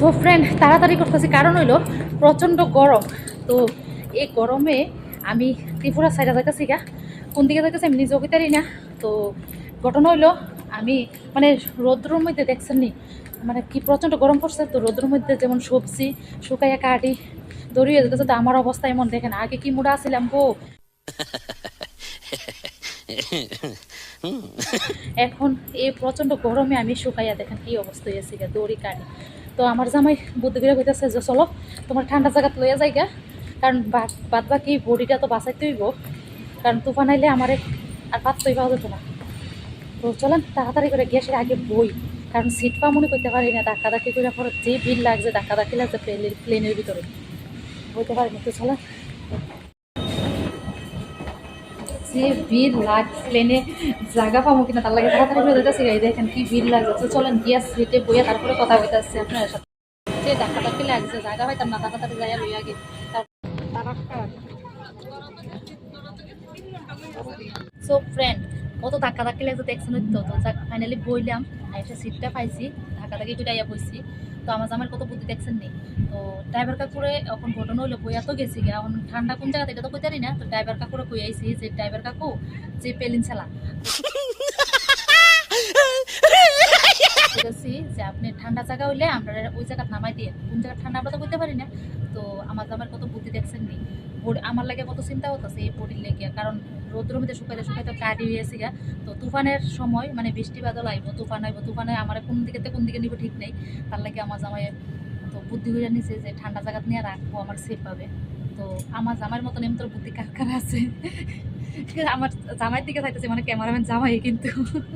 So friend তাড়াতাড়ি করতেছি। কারণ হইল প্রচণ্ড গরম। তো এই গরমে আমি ত্রিপুরা সাইডে যাইতেছি গা। কোন দিকে যাইতেছি আমি নিজে ওইতারি না তো ঘটনা হইল আমি মানে রৌদ্রের মধ্যে দেখছেন নি? মানে কি প্রচণ্ড গরম পড়ছে। তো রৌদ্রের মধ্যে যেমন সবজি শুকাইয়া কাটি দড়িয়ে যেতেছে তো আমার অবস্থা এমন দেখেন আগে কি মুড়া আসছিলাম গো? এখন এই প্রচণ্ড গরমে আমি শুকাইয়া দেখেন কি অবস্থা হয়েছে গা দড়ি কাটি। তো আমার জামাই বুদ্ধি করে কইতেছে যে চলো, তোমার ঠান্ডা জায়গা লইয়া যাইগা। কারণ বাদ বাকি বডিটা তো বাঁচাইতে হইব। কারণ তুফান আইলে আমারে আর পাত্তই পাওয়া যেত না। তো চলেন, তাড়াতাড়ি করে গ্যাসের আগে বই। কারণ সিট পা মনে করতে পারি না ধাক্কা ধাক্কি করে পরে যে বিল লাগছে ধাক্কা ধাক্কি লাগছে প্লেনের ভিতরে। বইতে পারি না তো চলেন। যে ভিড় লাগ প্লেনে জায়গা পাবো কিনা তার লাগে তাড়াতাড়ি করে যেতেছি এই দেখেন কি ভিড় লাগছে। চলেন গিয়া সিটে বইয়া তারপরে কথা আসছে আপনার সাথে। যে ধাক্কা ধাক্কি লাগছে, জায়গা পাইতাম না, তাড়াতাড়ি যাইয়া লই আগে সো ফ্রেন্ড কত ধাক্কা ধাক্কি লাগছে দেখছেন তো? তো ফাইনালি বইলাম একটা সিটটা পাইছি। ধাক্কা ধাক্কি দুইটা ইয়া বইছি। তো আমার জামার কত বুদ্ধি দেখছেন নেই তো ড্রাইভার কাকুরে এখন ঘটনা হলো বইয়া তো গেছি গিয়া। এখন ঠান্ডা কোন জায়গাতে এটা তো কইতারি না তো ড্রাইভার কাকুরে কই আইছি যে ড্রাইভার কাকু যে পেলিন ছেলা যে আপনি ঠান্ডা জায়গা হইলে আমরা ওই জায়গা নামাই দিয়ে। কোন জায়গা ঠান্ডা আমরা তো করতে পারি না। তো আমার জামার কত বুদ্ধি দেখছেন নি? আমার লাগে কত চিন্তা হতেছে এই বডির লেগে কারণ রোদ্রের মধ্যে শুকাইতে শুকাইতে কাটি হয়েছে গা। তো তুফানের সময় মানে বৃষ্টি বাদল আইব, তুফান আইব, তুফানে আমার কোন দিকে কোন দিকে নিব ঠিক নেই। তার লাগে আমার জামাই তো বুদ্ধি হয়ে নিছে যে ঠান্ডা জায়গা নিয়ে রাখব, আমার সেফ পাবে তো আমার জামাইয়ের মতন এমন তোর বুদ্ধি কার কার আছে? আমার জামাইয়ের দিকে থাকতেছে মানে ক্যামেরাম্যান জামাই কিন্তু।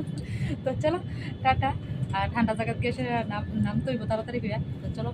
তো চলো, টাটা। আর ঠান্ডা জায়গা গিয়ে সে নাম নামতে হইব তাড়াতাড়ি করে তো চলো।